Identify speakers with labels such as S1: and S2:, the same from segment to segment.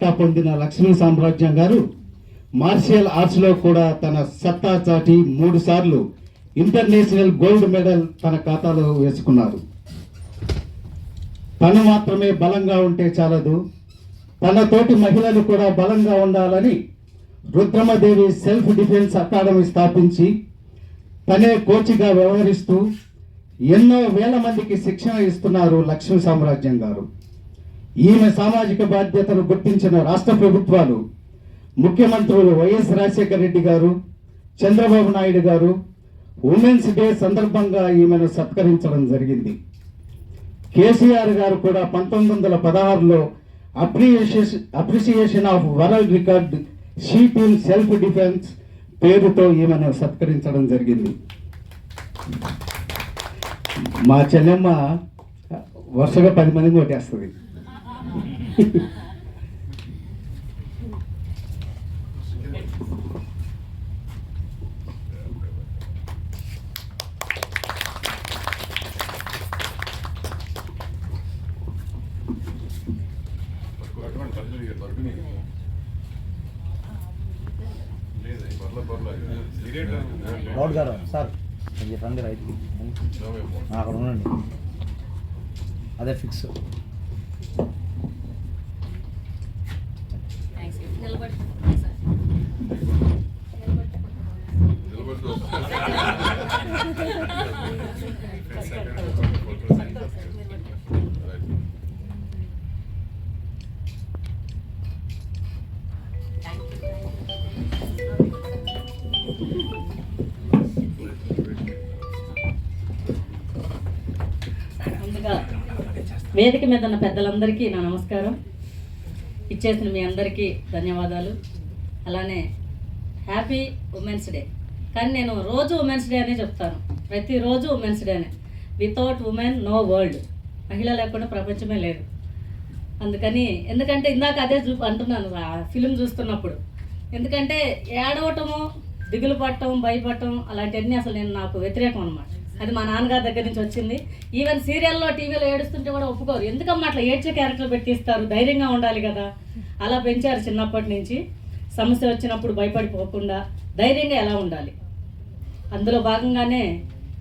S1: పట్టా పొందిన లక్ష్మీ సామ్రాజ్యం గారు మార్షియల్ ఆర్ట్స్లో కూడా తన సత్తా చాటి మూడు సార్లు ఇంటర్నేషనల్ గోల్డ్ మెడల్ తన ఖాతాలో వేసుకున్నారు. తను మాత్రమే బలంగా ఉంటే చాలదు. తన తోటి మహిళలు కూడా బలంగా ఉండాలని రుద్రమదేవి సెల్ఫ్ డిఫెన్స్ అకాడమీ స్థాపించి తనే కోచ్గా వ్యవహరిస్తూ ఎన్నో వేల మందికి శిక్షణ ఇస్తున్నారు లక్ష్మీ సామ్రాజ్యం గారు. ఈమె సామాజిక బాధ్యతను గుర్తించిన రాష్ట్ర ప్రభుత్వాలు ముఖ్యమంత్రులు వైఎస్ రాజశేఖర రెడ్డి గారు చంద్రబాబు నాయుడు గారు ఉమెన్స్ డే సందర్భంగా ఈమెను సత్కరించడం జరిగింది. కేసీఆర్ గారు కూడా పంతొమ్మిది వందల పదహారులో appreciation appreciation of world record sheep self defence పేరుతో ఈమెను సత్కరించడం జరిగింది. మా చెల్లెమ్మ వరుసగా పది మంది కొట్టేస్తుంది.
S2: గౌడ్ గారు సార్ రండి రైట్కి అక్కడ ఉండండి. అదే ఫిక్స్.
S3: వేదిక మీద ఉన్న పెద్దలందరికీ నా నమస్కారం. ఇచ్చేసిన మీ అందరికీ ధన్యవాదాలు. అలానే హ్యాపీ ఉమెన్స్ డే. కానీ నేను రోజు ఉమెన్స్ డే అనే చెప్తాను. ప్రతిరోజు ఉమెన్స్ డే అనే. Without women no world. మహిళ లేకుండా ప్రపంచమే లేదు. అందుకని ఎందుకంటే ఇందాక అదే చూ అంటున్నాను ఆ ఫిలిం చూస్తున్నప్పుడు. ఎందుకంటే ఏడవటము దిగులు పట్టడం భయపడటం అలాంటివన్నీ అసలు నేను నాకు వ్యతిరేకం అనమాట అది మా నాన్నగారి దగ్గర నుంచి వచ్చింది. ఈవెన్ సీరియల్లో టీవీలో ఏడుస్తుంటే కూడా ఒప్పుకోరు. ఎందుకమ్మా అట్లా ఏడ్చే క్యారెక్టర్ పెట్టిస్తారు? ధైర్యంగా ఉండాలి కదా. అలా పెంచారు చిన్నప్పటి నుంచి. సమస్య వచ్చినప్పుడు భయపడిపోకుండా ధైర్యంగా ఎలా ఉండాలి? అందులో భాగంగానే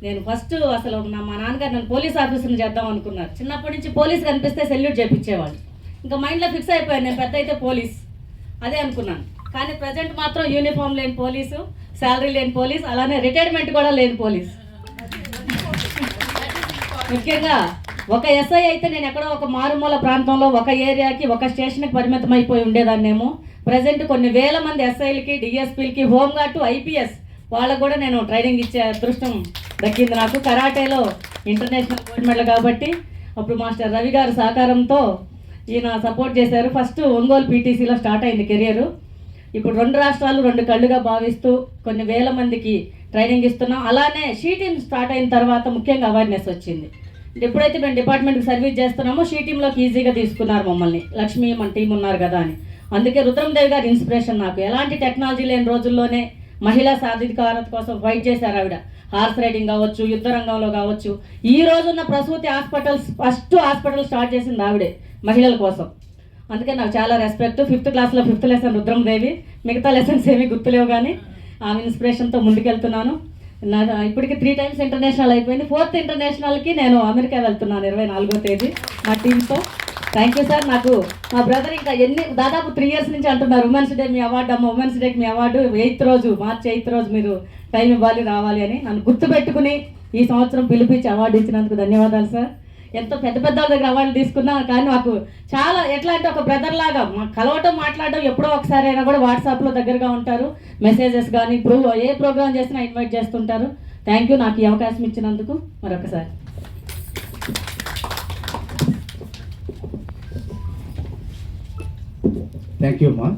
S3: నేను ఫస్ట్ అసలు నా మా నాన్నగారు నన్ను పోలీస్ ఆఫీసర్ని చేద్దాం అనుకున్నారు. చిన్నప్పటి నుంచి పోలీస్ కనిపిస్తే సెల్యూట్ చేయించేవాళ్ళు ఇంకా మైండ్లో ఫిక్స్ అయిపోయాను. నేను పెద్ద అయితే పోలీస్. అదే అనుకున్నాను. కానీ ప్రజెంట్ మాత్రం యూనిఫామ్ లేని పోలీసు శాలరీ లేని పోలీస్ అలానే రిటైర్మెంట్ కూడా లేని పోలీస్. ముఖ్యంగా ఒక ఎస్ఐ అయితే నేను ఎక్కడో ఒక మారుమూల ప్రాంతంలో ఒక ఏరియాకి ఒక స్టేషన్కి పరిమితం అయిపోయి ఉండేదాన్నేమో. ప్రజెంట్ కొన్ని వేల మంది ఎస్ఐలకి డిఎస్పీలకి హోంగార్డ్ ఐపీఎస్ వాళ్ళకు కూడా నేను ట్రైనింగ్ ఇచ్చే అదృష్టం దక్కింది నాకు. కరాటేలో ఇంటర్నేషనల్ గోల్డ్ మెడల్ కాబట్టి అప్పుడు మాస్టర్ రవి గారు సహకారంతో ఈయన సపోర్ట్ చేశారు. ఫస్ట్ ఒంగోలు పీటీసీలో స్టార్ట్ అయింది కెరియర్. ఇప్పుడు రెండు రాష్ట్రాలు రెండు కళ్ళుగా భావిస్తూ కొన్ని వేల మందికి ట్రైనింగ్ ఇస్తున్నాం. అలానే షీ టీమ్ స్టార్ట్ అయిన తర్వాత ముఖ్యంగా అవేర్నెస్ వచ్చింది. ఎప్పుడైతే మేము డిపార్ట్మెంట్కి సర్వీస్ చేస్తున్నామో షీ టీంలోకి ఈజీగా తీసుకున్నారు మమ్మల్ని. లక్ష్మి మన టీం ఉన్నారు కదా అని. అందుకే రుద్రందేవి గారి ఇన్స్పిరేషన్ నాకు. ఎలాంటి టెక్నాలజీ లేని రోజుల్లోనే మహిళా సాధికారత కోసం ఫైట్ చేశారు ఆవిడ. హార్స్ రైడింగ్ కావచ్చు యుద్ధ రంగంలో కావచ్చు. ఈ రోజున్న ప్రసూతి హాస్పిటల్స్ ఫస్ట్ హాస్పిటల్ స్టార్ట్ చేసింది ఆవిడే మహిళల కోసం. అందుకే నాకు చాలా రెస్పెక్ట్. ఫిఫ్త్ క్లాస్లో ఫిఫ్త్ లెసన్ రుద్రందేవి మిగతా లెసన్స్ ఏమీ గుర్తులేవు కానీ ఆమె ఇన్స్పిరేషన్తో ముందుకెళ్తున్నాను. నా ఇప్పటికి త్రీ టైమ్స్ ఇంటర్నేషనల్ అయిపోయింది. ఫోర్త్ ఇంటర్నేషనల్కి నేను అమెరికా వెళ్తున్నాను ఇరవై నాలుగో తేదీ మా టీంతో థ్యాంక్ యూ సార్ నాకు మా బ్రదర్ ఇంకా ఎన్ని దాదాపు త్రీ ఇయర్స్ నుంచి అంటున్నారు ఉమెన్స్ డే మీ అవార్డు అమ్మ ఉమెన్స్ డేకి మీ అవార్డు ఎయిత్ రోజు మార్చి ఎయిత్ రోజు మీరు టైం ఇవ్వాలి రావాలి అని నన్ను గుర్తుపెట్టుకుని ఈ సంవత్సరం పిలిపించి అవార్డు ఇచ్చినందుకు ధన్యవాదాలు సార్ ఎంతో పెద్ద పెద్ద వాళ్ళ దగ్గర అవార్డు తీసుకున్నాను కానీ నాకు చాలా ఎట్లా అంటే ఒక బ్రదర్ లాగా మా కలవటం మాట్లాడడం ఎప్పుడో ఒకసారి అయినా కూడా వాట్సాప్లో దగ్గరగా ఉంటారు. మెసేజెస్ కానీ ప్రో ఏ ప్రోగ్రామ్ చేసినా ఇన్వైట్ చేస్తుంటారు. థ్యాంక్ యూ నాకు ఈ అవకాశం ఇచ్చినందుకు మరొకసారి.
S1: థ్యాంక్ యూ అమ్మా